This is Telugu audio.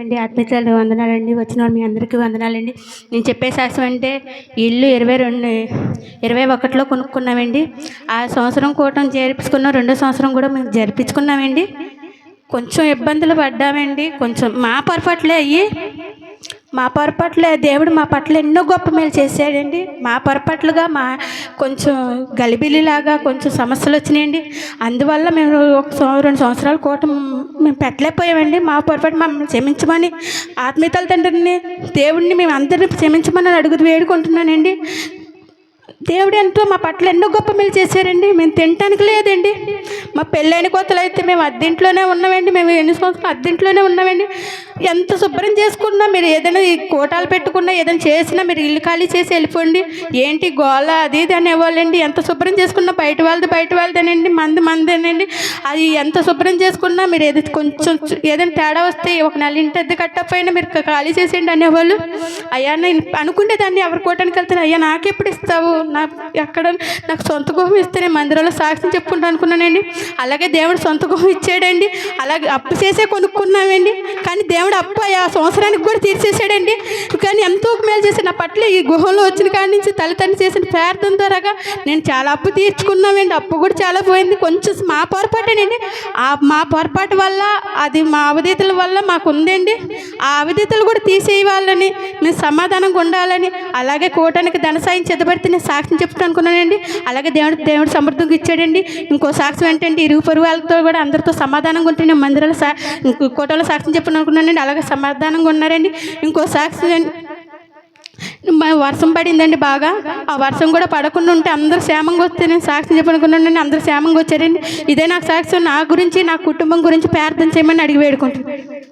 అండి ఆత్మీయులు వందనాలండి. వచ్చిన మీ అందరికీ వందనాలండి. నేను చెప్పే శాస్త్రం అంటే ఇల్లు ఇరవై రెండు ఇరవై ఒకటిలో కొనుక్కున్నామండి. ఆ సంవత్సరం కూటం జరిపించుకున్నాం రెండో సంవత్సరం కూడా మేము జరిపించుకున్నామండి. కొంచెం ఇబ్బందులు పడ్డామండి. కొంచెం మా పొరపాట్లే అయ్యి మా పొరపాట్లే దేవుడు మా పట్ల ఎన్నో గొప్ప మేలు చేశాడండి. మా పొరపాట్లుగా మా కొంచెం గలిబిలిలాగా కొంచెం సమస్యలు వచ్చినాయండి. అందువల్ల మేము ఒక రెండు సంవత్సరాల కోట మేము పెట్టలేకపోయామండి. మా పొరపాటు మమ్మల్ని క్షమించమని ఆత్మీయతల తండ్రిని దేవుడిని మేము అందరినీ క్షమించమని అడుగుతూ వేడుకుంటున్నానండి. దేవుడు ఎంతో మా పట్ల ఎన్నో గొప్ప మేలు చేశారండి. మేము తినటానికి లేదండి. మా పెళ్ళైన కోతలు అయితే మేము అద్దెంట్లోనే ఉన్నామండి. మేము ఎన్ని సంవత్సరాలు అద్దెంట్లోనే ఉన్నామండి. ఎంత శుభ్రం చేసుకున్నా మీరు ఏదైనా కోటాలు పెట్టుకున్నా ఏదైనా చేసినా మీరు ఇల్లు ఖాళీ చేసి వెళ్ళిపోండి. ఏంటి గోళ అది ఇది అనేవాళ్ళండి. ఎంత శుభ్రం చేసుకున్నా బయట వాళ్ళది బయట వాళ్ళదేనండి మంది మందేనండి. అది ఎంత శుభ్రం చేసుకున్నా మీరు ఏది కొంచెం ఏదైనా తేడా వస్తే ఒక నెల ఇంటి అద్దె కట్టకపోయినా మీరు ఖాళీ చేసేయండి అనేవాళ్ళు. అయ్యా నేను అనుకునేదాన్ని ఎవరి కోటానికి వెళ్తాను అయ్యా నాకెప్పుడు ఇస్తావు? నా ఎక్కడ? నాకు సొంత గుహం ఇస్తే నేను మందిరంలో సాక్ష్యం చెప్పుకుంటా అనుకున్నానండి. అలాగే దేవుడు సొంత గుహం ఇచ్చాడండి. అలాగే అప్పు చేసే కొనుక్కున్నామండి. కానీ దేవుడు ఆ సంవత్సరానికి కూడా తీర్చేసాడండి కానీ ఎంతో మేలు చేసి నా పట్ల ఈ గుహంలో వచ్చిన కాడి నుంచి తల్లిదండ్రులు చేసిన ప్రార్థన ద్వారాగా నేను చాలా అప్పు తీర్చుకున్నామండి. అప్పు కూడా చాలా పోయింది. కొంచెం మా పొరపాటేనండి. ఆ మా పొరపాటు వల్ల అది మా అవధీతల వల్ల మాకు ఉందండి ఆ అవధీతలు కూడా తీసేయాలని మేము సమాధానంగా ఉండాలని అలాగే కూటానికి ధన సాయం చెదబడితే నేను సాక్ష్యం చెప్తాను అనుకున్నానండి. అలాగే దేవుడు దేవుడు సమృద్ధిగా ఇచ్చాడండి. ఇంకో సాక్ష్యం ఏంటంటే ఇరుగు పొరుగు వాళ్ళతో కూడా అందరితో సమాధానంగా ఉంటే నేను మందిరాల సా ఇంకో కోటలో సాక్ష్యం చెప్పాను అనుకున్నానండి. అలాగే సమాధానంగా ఉన్నారండి. ఇంకో సాక్షి వర్షం పడిందండి బాగా. ఆ వర్షం కూడా పడకుండా ఉంటే అందరూ క్షేమంగా వస్తే నేను సాక్షి చెప్పనుకున్నానండి అందరూ క్షేమంగా వచ్చారండి. ఇదే నాకు సాక్షి నా గురించి నా కుటుంబం గురించి ప్రార్థన చేయమని అడిగి వేడుకుంటున్నాను.